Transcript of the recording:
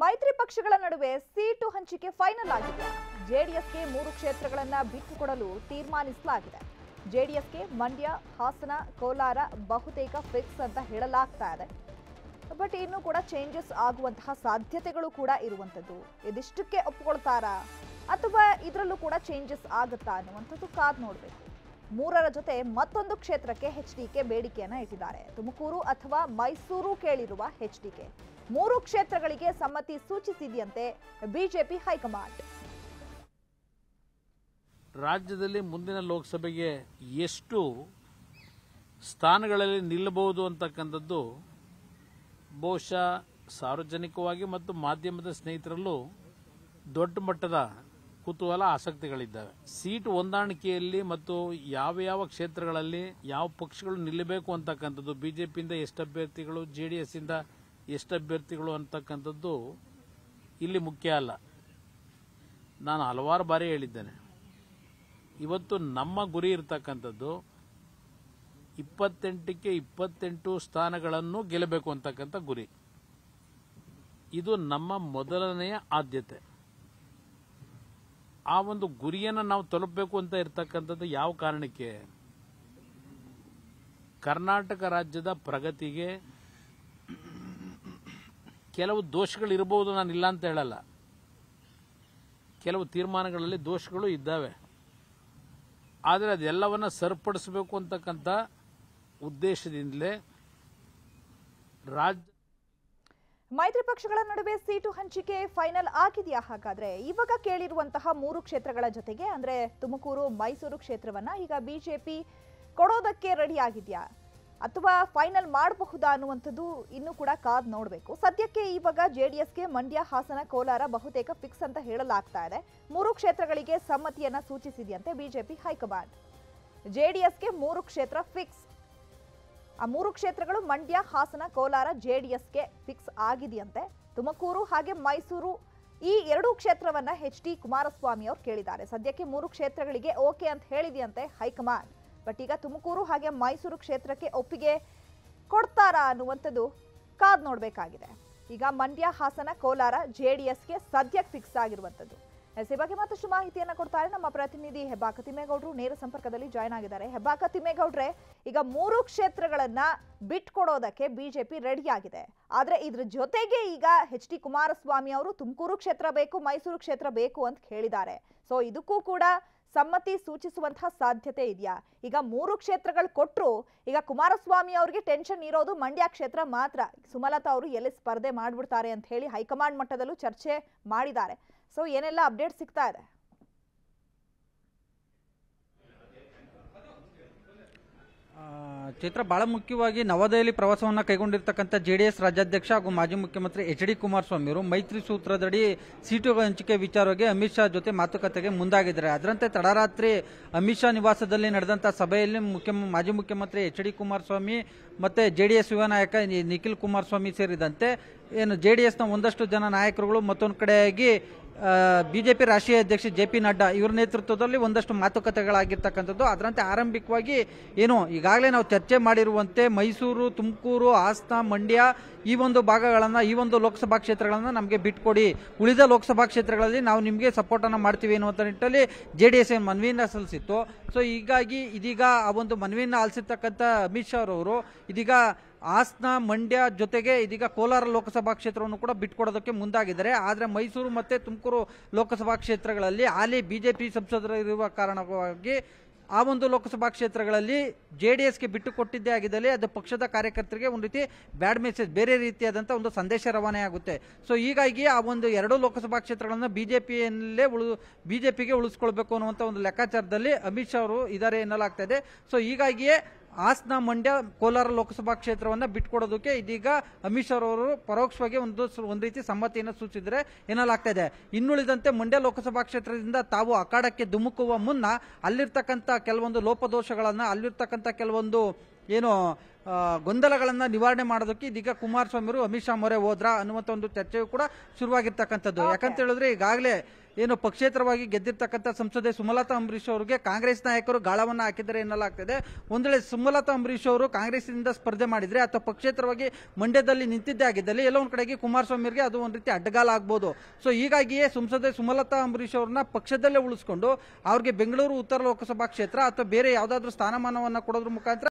ಮೈತ್ರಿ ಪಕ್ಷಗಳ ನಡುವೆ ಸೀಟು ಹಂಚಿಕೆ ಫೈನಲ್ ಆಗಿದೆ. ಜೆಡಿಎಸ್ಗೆ ಮೂರು ಕ್ಷೇತ್ರಗಳನ್ನು ಬಿಟ್ಟುಕೊಡಲು ತೀರ್ಮಾನಿಸಲಾಗಿದೆ. ಜೆಡಿಎಸ್ಗೆ ಮಂಡ್ಯ, ಹಾಸನ, ಕೋಲಾರ ಬಹುತೇಕ ಫಿಕ್ಸ್ ಅಂತ ಹೇಳಲಾಗ್ತಾ ಇದೆ. ಬಟ್ ಇನ್ನು ಕೂಡ ಚೇಂಜಸ್ ಆಗುವಂತಹ ಸಾಧ್ಯತೆಗಳು ಕೂಡ ಇರುವಂಥದ್ದು. ಇದಿಷ್ಟಕ್ಕೆ ಒಪ್ಕೊಳ್ತಾರಾ? ಅಥವಾ ಇದರಲ್ಲೂ ಕೂಡ ಚೇಂಜಸ್ ಆಗುತ್ತಾ ಅನ್ನುವಂಥದ್ದು ಕಾದ್ ನೋಡಬೇಕು. ಮೂರರ ಜೊತೆ ಮತ್ತೊಂದು ಕ್ಷೇತ್ರಕ್ಕೆ ಎಚ್ ಡಿಕೆ ಬೇಡಿಕೆಯನ್ನ ಇಟ್ಟಿದ್ದಾರೆ. ತುಮಕೂರು ಅಥವಾ ಮೈಸೂರು ಕೇಳಿರುವ ಎಚ್ ಡಿಕೆ ಮೂರು ಕ್ಷೇತ್ರಗಳಿಗೆ ಸಮ್ಮತಿ ಸೂಚಿಸಿದೆಯಂತೆ ಬಿಜೆಪಿ ಹೈಕಮಾಂಡ್. ರಾಜ್ಯದಲ್ಲಿ ಮುಂದಿನ ಲೋಕಸಭೆಗೆ ಎಷ್ಟು ಸ್ಥಾನಗಳಲ್ಲಿ ನಿಲ್ಲಬಹುದು ಅಂತಕ್ಕಂಥದ್ದು ಬಹುಶಃ ಸಾರ್ವಜನಿಕವಾಗಿ ಮತ್ತು ಮಾಧ್ಯಮದ ಸ್ನೇಹಿತರಲ್ಲೂ ದೊಡ್ಡ ಮಟ್ಟದ ಕುತೂಹಲ, ಆಸಕ್ತಿಗಳಿದ್ದಾವೆ. ಸೀಟ್ ಹೊಂದಾಣಿಕೆಯಲ್ಲಿ ಮತ್ತು ಯಾವ ಯಾವ ಕ್ಷೇತ್ರಗಳಲ್ಲಿ ಯಾವ ಪಕ್ಷಗಳು ನಿಲ್ಲಬೇಕು ಅಂತಕ್ಕಂಥದ್ದು ಬಿಜೆಪಿಯಿಂದ ಎಷ್ಟು ಅಭ್ಯರ್ಥಿಗಳು ಜೆ ಡಿ ಎಸ್ ಇಂದ ಎಷ್ಟು ಅಭ್ಯರ್ಥಿಗಳು ಅಂತಕ್ಕಂಥದ್ದು ಇಲ್ಲಿ ಮುಖ್ಯ ಅಲ್ಲ. ನಾನು ಹಲವಾರು ಬಾರಿ ಹೇಳಿದ್ದೇನೆ. ಇವತ್ತು ನಮ್ಮ ಗುರಿ ಇರತಕ್ಕಂಥದ್ದು ಇಪ್ಪತ್ತೆಂಟಕ್ಕೆ ಇಪ್ಪತ್ತೆಂಟು ಸ್ಥಾನಗಳನ್ನು ಗೆಲ್ಲಬೇಕು ಅಂತಕ್ಕಂಥ ಗುರಿ. ಇದು ನಮ್ಮ ಮೊದಲನೆಯ ಆದ್ಯತೆ. ಆ ಒಂದು ಗುರಿಯನ್ನು ನಾವು ತಲುಪಬೇಕು ಅಂತ ಇರತಕ್ಕಂಥದ್ದು ಯಾವ ಕಾರಣಕ್ಕೆ? ಕರ್ನಾಟಕ ರಾಜ್ಯದ ಪ್ರಗತಿಗೆ ಕೆಲವು ದೋಷಗಳು ಇರಬಹುದು ನಾನು ಇಲ್ಲ ಅಂತ ಹೇಳಲ್ಲ. ಕೆಲವು ತೀರ್ಮಾನಗಳಲ್ಲಿ ದೋಷಗಳು ಇದ್ದಾವೆ. ಆದರೆ ಅದೆಲ್ಲವನ್ನ ಸರಿಪಡಿಸಬೇಕು ಅಂತಕ್ಕಂಥ ಉದ್ದೇಶದಿಂದಲೇ ರಾಜ್ಯ ಮೈತ್ರಿ ಪಕ್ಷಗಳ ನಡುವೆ ಸೀಟು ಹಂಚಿಕೆ ಫೈನಲ್ ಆಗಿದೆಯಾ ಹಾಗಾದ್ರೆ? ಇವಾಗ ಕೇಳಿರುವಂತಹ ಮೂರು ಕ್ಷೇತ್ರಗಳ ಜೊತೆಗೆ, ಅಂದ್ರೆ ತುಮಕೂರು ಮೈಸೂರು ಕ್ಷೇತ್ರವನ್ನ ಈಗ ಬಿಜೆಪಿ ಕೊಡೋದಕ್ಕೆ ರೆಡಿ ಆಗಿದೆಯಾ? ಅಥವಾ ಫೈನಲ್ ಮಾಡಬಹುದಾ ಅನ್ನುವಂಥದ್ದು ಇನ್ನೂ ಕೂಡ ಕಾದ್ ನೋಡಬೇಕು. ಸದ್ಯಕ್ಕೆ ಇವಾಗ ಎಸ್ಗೆ ಮಂಡ್ಯ, ಹಾಸನ, ಕೋಲಾರ ಬಹುತೇಕ ಫಿಕ್ಸ್ ಅಂತ ಹೇಳಲಾಗ್ತಾ ಇದೆ. ಮೂರು ಕ್ಷೇತ್ರಗಳಿಗೆ ಸಮ್ಮತಿಯನ್ನ ಸೂಚಿಸಿದೆಯಂತೆ ಬಿಜೆಪಿ ಹೈಕಮಾಂಡ್. ಜೆ ಡಿ ಎಸ್ಗೆ ಮೂರು ಕ್ಷೇತ್ರ ಫಿಕ್ಸ್ ಆ ಮೂರು ಕ್ಷೇತ್ರಗಳು ಮಂಡ್ಯ, ಹಾಸನ, ಕೋಲಾರ ಜೆ ಡಿ ಎಸ್ಗೆ ಫಿಕ್ಸ್ ಆಗಿದೆಯಂತೆ. ತುಮಕೂರು ಹಾಗೆ ಮೈಸೂರು ಈ ಎರಡೂ ಕ್ಷೇತ್ರವನ್ನ ಎಚ್ ಡಿ ಕುಮಾರಸ್ವಾಮಿ ಅವರು ಕೇಳಿದ್ದಾರೆ. ಸದ್ಯಕ್ಕೆ ಮೂರು ಕ್ಷೇತ್ರಗಳಿಗೆ ಓಕೆ ಅಂತ ಹೇಳಿದೆಯಂತೆ ಹೈಕಮಾಂಡ್. ಬಟ್ ಈಗ ತುಮಕೂರು ಹಾಗೆ ಮೈಸೂರು ಕ್ಷೇತ್ರಕ್ಕೆ ಒಪ್ಪಿಗೆ ಕೊಡ್ತಾರಾ ಅನ್ನುವಂಥದ್ದು ಕಾದ್ ನೋಡಬೇಕಾಗಿದೆ. ಈಗ ಮಂಡ್ಯ, ಹಾಸನ, ಕೋಲಾರ, ಜೆ ಡಿ ಎಸ್ಗೆ ಸದ್ಯಕ್ಕೆ ಫಿಕ್ಸ್ ಆಗಿರುವಂಥದ್ದು. ಎಸ್ ಈ ಬಗ್ಗೆ ಮತ್ತಷ್ಟು ಮಾಹಿತಿಯನ್ನು ಕೊಡ್ತಾರೆ ನಮ್ಮ ಪ್ರತಿನಿಧಿ ಹೆಬ್ಬಾಕ ತಿಮ್ಮೇಗೌಡರು ನೇರ ಸಂಪರ್ಕದಲ್ಲಿ ಜಾಯ್ನ್ ಆಗಿದ್ದಾರೆ. ಹೆಬ್ಬಾಕ ತಿಮ್ಮೇಗೌಡ್ರೆ, ಈಗ ಮೂರು ಕ್ಷೇತ್ರಗಳನ್ನು ಬಿಟ್ಕೊಡೋದಕ್ಕೆ ಬಿಜೆಪಿ ಪಿ ರೆಡಿಯಾಗಿದೆ ಆದರೆ ಇದ್ರ ಜೊತೆಗೆ ಈಗ ಎಚ್ ಡಿ ಕುಮಾರಸ್ವಾಮಿ ಅವರು ತುಮಕೂರು ಕ್ಷೇತ್ರ ಬೇಕು, ಮೈಸೂರು ಕ್ಷೇತ್ರ ಬೇಕು ಅಂತ ಹೇಳಿದ್ದಾರೆ ಸೊ ಇದಕ್ಕೂ ಕೂಡ ಸಮ್ಮತಿ ಸೂಚಿಸುವಂತಹ ಸಾಧ್ಯತೆ ಇದೆಯಾ? ಈಗ ಮೂರು ಕ್ಷೇತ್ರಗಳು ಕೊಟ್ಟರು ಈಗ ಕುಮಾರಸ್ವಾಮಿ ಅವರಿಗೆ ಟೆನ್ಷನ್ ಇರೋದು ಮಂಡ್ಯ ಕ್ಷೇತ್ರ ಮಾತ್ರ. ಸುಮಲತಾ ಅವರು ಎಲ್ಲಿ ಸ್ಪರ್ಧೆ ಮಾಡ್ಬಿಡ್ತಾರೆ ಅಂತ ಹೇಳಿ ಹೈಕಮಾಂಡ್ ಮಟ್ಟದಲ್ಲೂ ಚರ್ಚೆ ಮಾಡಿದ್ದಾರೆ. ಸೊ ಏನೆಲ್ಲ ಅಪ್ಡೇಟ್ ಸಿಗ್ತಾ ಇದೆ ಆ, ಚಿತ್ರ ಬಹಳ ಮುಖ್ಯವಾಗಿ ನವದೆಹಲಿ ಪ್ರವಾಸವನ್ನು ಕೈಗೊಂಡಿರ್ತಕ್ಕಂಥ ಜೆಡಿಎಸ್ ರಾಜ್ಯಾಧ್ಯಕ್ಷ ಹಾಗೂ ಮಾಜಿ ಮುಖ್ಯಮಂತ್ರಿ ಎಚ್ ಡಿ ಕುಮಾರಸ್ವಾಮಿ ಅವರು ಮೈತ್ರಿ ಸೂತ್ರದಡಿ ಸೀಟುಗಳ ಹಂಚಿಕೆ ವಿಚಾರವಾಗಿ ಅಮಿತ್ ಶಾ ಜೊತೆ ಮಾತುಕತೆಗೆ ಮುಂದಾಗಿದ್ದಾರೆ. ಅದರಂತೆ ತಡರಾತ್ರಿ ಅಮಿತ್ ಶಾ ನಿವಾಸದಲ್ಲಿ ನಡೆದಂಥ ಸಭೆಯಲ್ಲಿ ಮುಖ್ಯ, ಮಾಜಿ ಮುಖ್ಯಮಂತ್ರಿ ಎಚ್ ಡಿ ಕುಮಾರಸ್ವಾಮಿ ಮತ್ತೆ ಜೆಡಿಎಸ್ ಯುವ ನಾಯಕ ನಿಖಿಲ್ ಕುಮಾರಸ್ವಾಮಿ ಸೇರಿದಂತೆ ಏನು ಜೆ ಡಿ ಎಸ್ನ ಒಂದಷ್ಟು ಜನ ನಾಯಕರುಗಳು ಮತ್ತೊಂದು ಕಡೆಯಾಗಿ ಬಿಜೆಪಿ ರಾಷ್ಟ್ರೀಯ ಅಧ್ಯಕ್ಷ ಜೆ ಪಿ ನಡ್ಡಾ ಇವರ ನೇತೃತ್ವದಲ್ಲಿ ಒಂದಷ್ಟು ಮಾತುಕತೆಗಳಾಗಿರ್ತಕ್ಕಂಥದ್ದು. ಅದರಂತೆ ಆರಂಭಿಕವಾಗಿ ಏನು, ಈಗಾಗಲೇ ನಾವು ಚರ್ಚೆ ಮಾಡಿರುವಂತೆ ಮೈಸೂರು, ತುಮಕೂರು, ಹಾಸನ, ಮಂಡ್ಯ ಈ ಒಂದು ಭಾಗಗಳನ್ನು, ಈ ಒಂದು ಲೋಕಸಭಾ ಕ್ಷೇತ್ರಗಳನ್ನು ನಮಗೆ ಬಿಟ್ಕೊಡಿ. ಉಳಿದ ಲೋಕಸಭಾ ಕ್ಷೇತ್ರಗಳಲ್ಲಿ ನಾವು ನಿಮಗೆ ಸಪೋರ್ಟನ್ನು ಮಾಡ್ತೀವಿ ಅನ್ನುವಂಥ ನಿಟ್ಟಲ್ಲಿ ಜೆ ಡಿ ಎಸ್ ಮನವಿಯನ್ನು ಸಲ್ಲಿಸಿತ್ತು. ಸೊ ಹೀಗಾಗಿ ಇದೀಗ ಆ ಒಂದು ಮನವಿಯನ್ನು ಆಲಿಸಿರ್ತಕ್ಕಂಥ ಅಮಿತ್ ಶಾ ಅವರು ಇದೀಗ ಹಾಸನ, ಮಂಡ್ಯ ಜೊತೆಗೆ ಇದೀಗ ಕೋಲಾರ ಲೋಕಸಭಾ ಕ್ಷೇತ್ರವನ್ನು ಕೂಡ ಬಿಟ್ಕೊಡೋದಕ್ಕೆ ಮುಂದಾಗಿದ್ದಾರೆ. ಆದರೆ ಮೈಸೂರು ಮತ್ತು ತುಮಕೂರು ಲೋಕಸಭಾ ಕ್ಷೇತ್ರಗಳಲ್ಲಿ ಹಾಲಿ ಬಿಜೆಪಿ ಸಂಸದರು ಇರುವ ಕಾರಣವಾಗಿ ಆ ಒಂದು ಲೋಕಸಭಾ ಕ್ಷೇತ್ರಗಳಲ್ಲಿ ಜೆ ಡಿ ಎಸ್ಗೆ ಬಿಟ್ಟು ಕೊಟ್ಟಿದ್ದೇ ಆಗಿದ್ದಲ್ಲಿ ಅದು ಪಕ್ಷದ ಕಾರ್ಯಕರ್ತರಿಗೆ ಒಂದು ರೀತಿ ಬ್ಯಾಡ್ ಮೆಸೇಜ್, ಬೇರೆ ರೀತಿಯಾದಂಥ ಒಂದು ಸಂದೇಶ ರವಾನೆ ಆಗುತ್ತೆ ಸೊ ಹೀಗಾಗಿ ಆ ಒಂದು ಎರಡು ಲೋಕಸಭಾ ಕ್ಷೇತ್ರಗಳನ್ನು ಬಿಜೆಪಿಯಲ್ಲೇ ಉಳು ಬಿಜೆಪಿಗೆ ಉಳಿಸ್ಕೊಳ್ಬೇಕು ಅನ್ನುವಂಥ ಒಂದು ಲೆಕ್ಕಾಚಾರದಲ್ಲಿ ಅಮಿತ್ ಶಾ ಅವರು ಇದ್ದಾರೆ ಎನ್ನಲಾಗ್ತಾ ಇದೆ. ಸೊ ಹೀಗಾಗಿಯೇ ಹಾಸನ ಮಂಡ್ಯ ಕೋಲಾರ ಲೋಕಸಭಾ ಕ್ಷೇತ್ರವನ್ನ ಬಿಟ್ಕೊಡೋದಕ್ಕೆ ಇದೀಗ ಅಮಿತ್ ಶಾ ಅವರು ಪರೋಕ್ಷವಾಗಿ ಒಂದು ಒಂದು ರೀತಿ ಸಮ್ಮತಿಯನ್ನು ಸೂಚಿಸಿದ್ರೆ ಎನ್ನಲಾಗ್ತಾ ಇದೆ. ಇನ್ನುಳಿದಂತೆ ಮಂಡ್ಯ ಲೋಕಸಭಾ ಕ್ಷೇತ್ರದಿಂದ ತಾವು ಅಖಾಡಕ್ಕೆ ಧುಮುಕುವ ಮುನ್ನ ಅಲ್ಲಿರ್ತಕ್ಕಂಥ ಕೆಲವೊಂದು ಲೋಪದೋಷಗಳನ್ನು, ಅಲ್ಲಿರ್ತಕ್ಕಂಥ ಕೆಲವೊಂದು ಏನು ಗೊಂದಲಗಳನ್ನ ನಿವಾರಣೆ ಮಾಡೋದಕ್ಕೆ ಇದೀಗ ಕುಮಾರಸ್ವಾಮಿ ಅವರು ಅಮಿತ್ ಶಾ ಮೊರೆ ಹೋದ್ರ ಅನ್ನುವಂಥ ಒಂದು ಚರ್ಚೆಯು ಕೂಡ ಶುರುವಾಗಿರ್ತಕ್ಕಂಥದ್ದು. ಯಾಕಂತ ಹೇಳಿದ್ರೆ ಈಗಾಗಲೇ ಏನು ಪಕ್ಷೇತರವಾಗಿ ಗೆದ್ದಿರ್ತಕ್ಕಂಥ ಸಂಸದೆ ಸುಮಲತಾ ಅಂಬರೀಶ್ ಅವರಿಗೆ ಕಾಂಗ್ರೆಸ್ ನಾಯಕರು ಗಾಳವನ್ನು ಹಾಕಿದರೆ ಎನ್ನಲಾಗ್ತದೆ. ಒಂದು ವೇಳೆ ಸುಮಲತಾ ಅಂಬರೀಶ್ ಅವರು ಕಾಂಗ್ರೆಸ್ನಿಂದ ಸ್ಪರ್ಧೆ ಮಾಡಿದರೆ ಅಥವಾ ಪಕ್ಷೇತರವಾಗಿ ಮಂಡ್ಯದಲ್ಲಿ ನಿಂತಿದ್ದೇ ಆಗಿದ್ದಲ್ಲಿ ಎಲ್ಲ ಒಂದು ಕಡೆಗೆ ಕುಮಾರಸ್ವಾಮಿ ಅವರಿಗೆ ಅದು ಒಂದು ರೀತಿ ಅಡ್ಡಗಾಲ ಆಗ್ಬೋದು. ಸೊ ಹೀಗಾಗಿಯೇ ಸಂಸದೆ ಸುಮಲತಾ ಅಂಬರೀಶ್ ಅವ್ರನ್ನ ಪಕ್ಷದಲ್ಲೇ ಉಳಿಸ್ಕೊಂಡು ಅವ್ರಿಗೆ ಬೆಂಗಳೂರು ಉತ್ತರ ಲೋಕಸಭಾ ಕ್ಷೇತ್ರ ಅಥವಾ ಬೇರೆ ಯಾವುದಾದ್ರೂ ಸ್ಥಾನಮಾನವನ್ನು ಕೊಡೋದ್ರ ಮುಖಾಂತರ